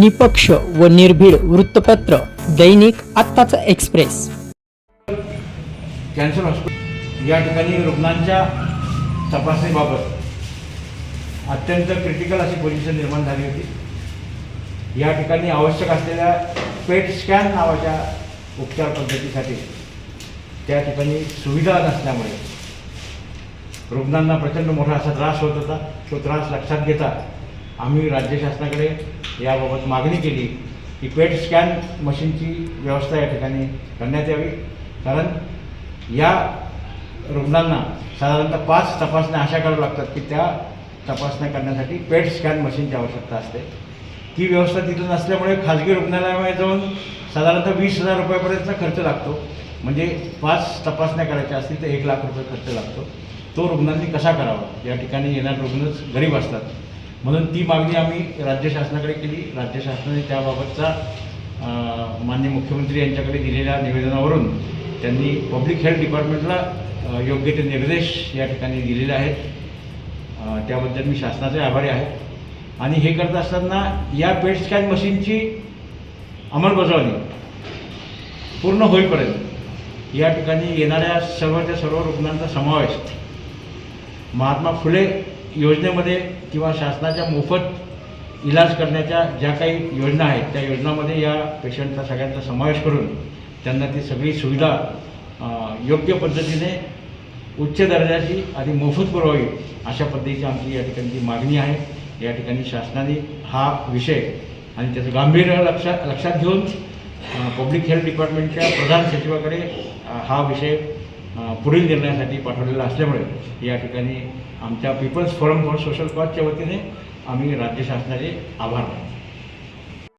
निपक्ष व निर्भीड वृत्तपत्र दैनिक आत्ताचा एक्सप्रेस. Cancer hospital. या ठिकाणी रुग्णांच्या तपासणीबाबत अत्यंत क्रिटिकल अशी पोझिशन निर्माण झाली होती. या ठिकाणी आवश्यक असलेल्या पेट स्कॅन नावाच्या उपचार पद्धतीसाठी त्या ठिकाणी सुविधा नसल्यामुळे रुग्णांना प्रचंड मोठा असा त्रास होत होता. तो त्रास लक्षात घेता आम्ही राज्य शासनाकडे याबाबत मागणी केली की पेट स्कॅन मशीनची व्यवस्था या ठिकाणी करण्यात यावी. कारण या रुग्णांना साधारणतः पाच तपासण्या अशा कराव्या लागतात की त्या तपासण्या करण्यासाठी पेट स्कॅन मशीनची आवश्यकता असते. ती व्यवस्था तिथं नसल्यामुळे खाजगी रुग्णालयामध्ये जाऊन साधारणतः वीस हजार रुपयापर्यंतचा खर्च लागतो. म्हणजे पाच तपासण्या करायच्या असतील तर एक लाख रुपये खर्च लागतो. तो रुग्णांनी कसा करावा? या ठिकाणी येणारे रुग्णच गरीब असतात. म्हणून ती मागणी आम्ही राज्य शासनाकडे केली. राज्य शासनाने त्याबाबतचा मान्य माननीय मुख्यमंत्री यांच्याकडे दिलेल्या निवेदनावरून त्यांनी पब्लिक हेल्थ डिपार्टमेंटला योग्य ते निर्देश या ठिकाणी दिलेले आहेत. त्याबद्दल मी शासनाचे आभारी आहे. आणि हे करत असताना या पेट स्कॅन मशीनची अंमलबजावणी पूर्ण होईपर्यंत या ठिकाणी येणाऱ्या सर्वच्या सर्व रुग्णांचा समावेश महात्मा फुले योजनेमध्ये किंवा शासनाच्या मोफत इलाज करण्याच्या ज्या काही योजना आहेत त्या योजनामध्ये या पेशंटचा सगळ्यांचा समावेश करून त्यांना ती सगळी सुविधा योग्य पद्धतीने उच्च दर्जाची आणि मोफत पुरवावी अशा पद्धतीची आमची या ठिकाणी मागणी आहे. या ठिकाणी शासनाने हा विषय आणि त्याचं गांभीर्य लक्षात लक्षात घेऊन पब्लिक हेल्थ डिपार्टमेंटच्या प्रधान सचिवाकडे हा विषय पुढील निर्णयासाठी पाठवलेला असल्यामुळे या ठिकाणी आमच्या पीपल्स फोरम फॉर सोशल कॉजच्या वतीने आम्ही राज्य शासनाचे आभार मानतो.